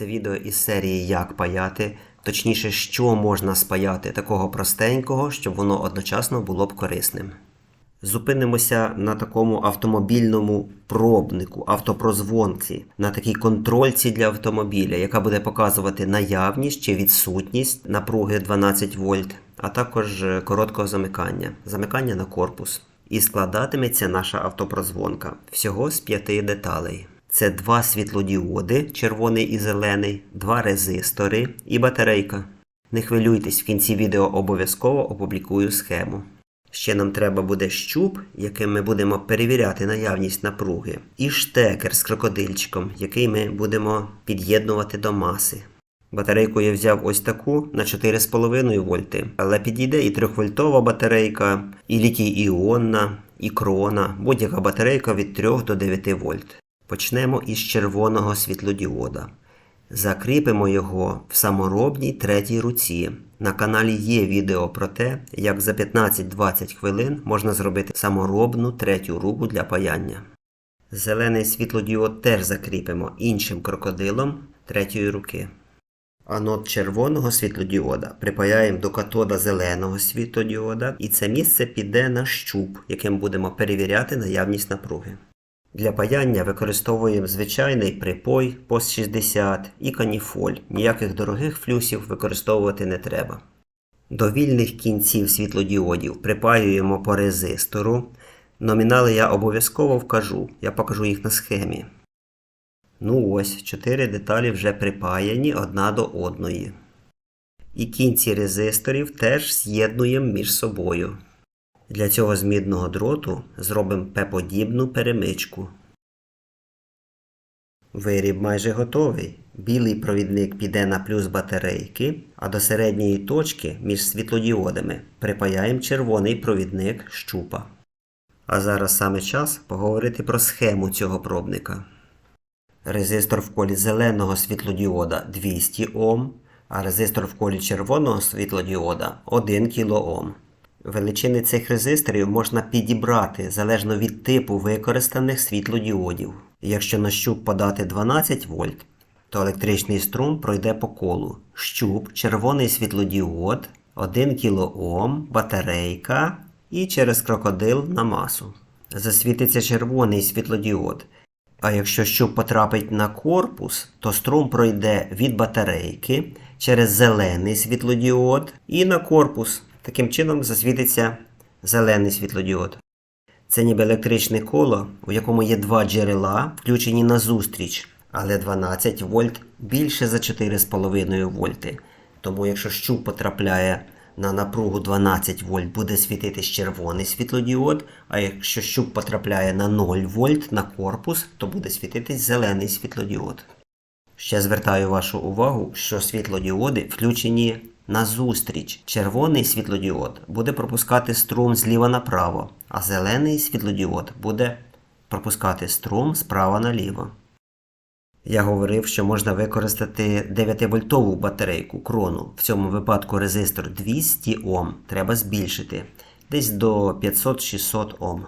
Це відео із серії Як паяти, точніше, що можна спаяти такого простенького, щоб воно одночасно було б корисним. Зупинимося на такому автомобільному пробнику, автопрозвонці, на такій контрольці для автомобіля, яка буде показувати наявність чи відсутність напруги 12 вольт, а також е, короткого замикання, замикання на корпус. І складатиметься наша автопрозвонка всього з п'яти деталей. Це два світлодіоди, червоний і зелений, два резистори і батарейка. Не хвилюйтесь, в кінці відео обов'язково опублікую схему. Ще нам треба буде щуп, яким ми будемо перевіряти наявність напруги, і штекер з крокодильчиком, який ми будемо під'єднувати до маси. Батарейку я взяв ось таку на 4,5 вольти, але підійде і 3-вольтова батарейка, і літій іонна, і крона, будь-яка батарейка від 3 до 9 вольт. Почнемо із червоного світлодіода. Закріпимо його в саморобній третій руці. На каналі є відео про те, як за 15-20 хвилин можна зробити саморобну третю руку для паяння. Зелений світлодіод теж закріпимо іншим крокодилом третьої руки. Анод червоного світлодіода припаяємо до катода зеленого світлодіода, і це місце піде на щуп, яким будемо перевіряти наявність напруги. Для паяння використовуємо звичайний припой пост 60 і каніфоль. Ніяких дорогих флюсів використовувати не треба. До вільних кінців світлодіодів припаюємо по резистору. Номінали я обов'язково вкажу, я покажу їх на схемі. Ну ось, чотири деталі вже припаяні одна до одної. І кінці резисторів теж з'єднуємо між собою. Для цього з мідного дроту зробимо П-подібну перемичку. Виріб майже готовий. Білий провідник піде на плюс батарейки, а до середньої точки між світлодіодами припаяємо червоний провідник щупа. А зараз саме час поговорити про схему цього пробника. Резистор в колі зеленого світлодіода 200 Ом, а резистор в колі червоного світлодіода 1 кОм. Величини цих резисторів можна підібрати залежно від типу використаних світлодіодів. Якщо на щуп подати 12 вольт, то електричний струм пройде по колу. Щуп, червоний світлодіод, 1 кОм, батарейка і через крокодил на масу. Засвітиться червоний світлодіод. А якщо щуп потрапить на корпус, то струм пройде від батарейки через зелений світлодіод і на корпус. Таким чином засвітиться зелений світлодіод. Це ніби електричне коло, у якому є два джерела, включені на зустріч, але 12 вольт більше за 4,5 вольти. Тому якщо щуп потрапляє на напругу 12 вольт, буде світитись червоний світлодіод, а якщо щуп потрапляє на 0 вольт на корпус, то буде світитись зелений світлодіод. Ще звертаю вашу увагу, що світлодіоди включені на зустріч. Червоний світлодіод буде пропускати струм зліва направо, а зелений світлодіод буде пропускати струм справа наліво. Я говорив, що можна використати 9-вольтову батарейку крону. В цьому випадку резистор 200 Ом треба збільшити десь до 500-600 Ом.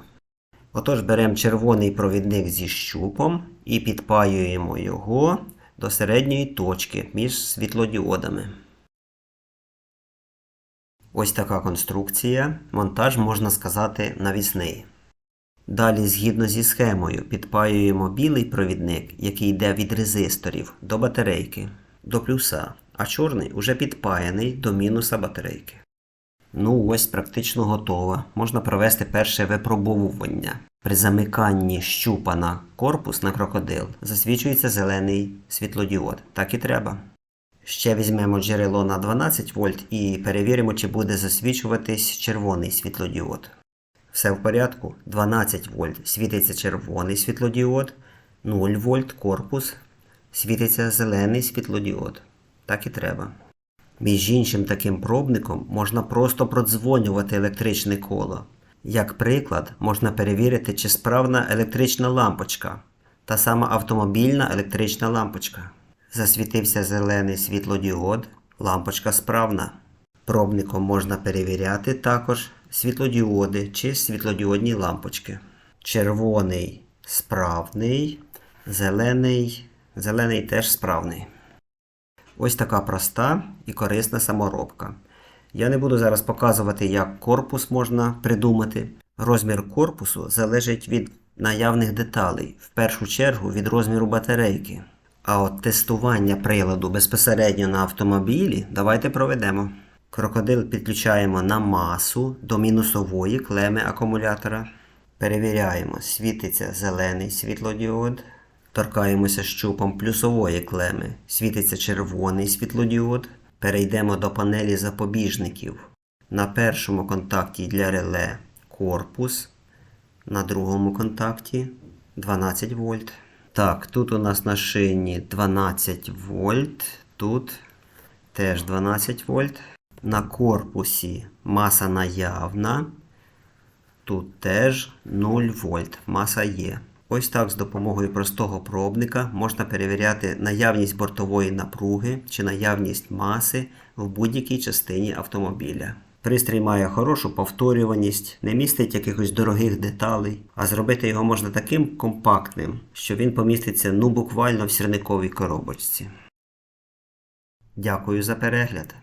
Отож беремо червоний провідник зі щупом і підпаюємо його до середньої точки між світлодіодами. Ось така конструкція. Монтаж, можна сказати, навісний. Далі, згідно зі схемою, підпаюємо білий провідник, який йде від резисторів до батарейки, до плюса, а чорний уже підпаяний до мінуса батарейки. Ну ось практично готово. Можна провести перше випробовування. При замиканні щупа на корпус на крокодил засвічується зелений світлодіод. Так і треба. Ще візьмемо джерело на 12 вольт і перевіримо, чи буде засвічуватись червоний світлодіод. Все в порядку. 12 вольт світиться червоний світлодіод, 0 вольт корпус, світиться зелений світлодіод. Так і треба. Між іншим таким пробником можна просто продзвонювати електричне коло. Як приклад, можна перевірити, чи справна електрична лампочка, та сама автомобільна електрична лампочка. Засвітився зелений світлодіод, лампочка справна. Пробником можна перевіряти також світлодіоди чи світлодіодні лампочки. Червоний справний, зелений, зелений теж справний. Ось така проста і корисна саморобка. Я не буду зараз показувати, як корпус можна придумати. Розмір корпусу залежить від наявних деталей, в першу чергу від розміру батарейки. А от тестування приладу безпосередньо на автомобілі давайте проведемо. Крокодил підключаємо на масу до мінусової клеми акумулятора. Перевіряємо, світиться зелений світлодіод. Торкаємося щупом плюсової клеми, світиться червоний світлодіод. Перейдемо до панелі запобіжників. На першому контакті для реле корпус, на другому контакті 12 вольт. Так, тут у нас на шині 12 вольт, тут теж 12 вольт. На корпусі маса наявна. Тут теж 0 вольт, маса є. Ось так з допомогою простого пробника можна перевіряти наявність бортової напруги чи наявність маси в будь-якій частині автомобіля. Пристрій має хорошу повторюваність, не містить якихось дорогих деталей, а зробити його можна таким компактним, що він поміститься ну буквально в сірниковій коробочці. Дякую за перегляд!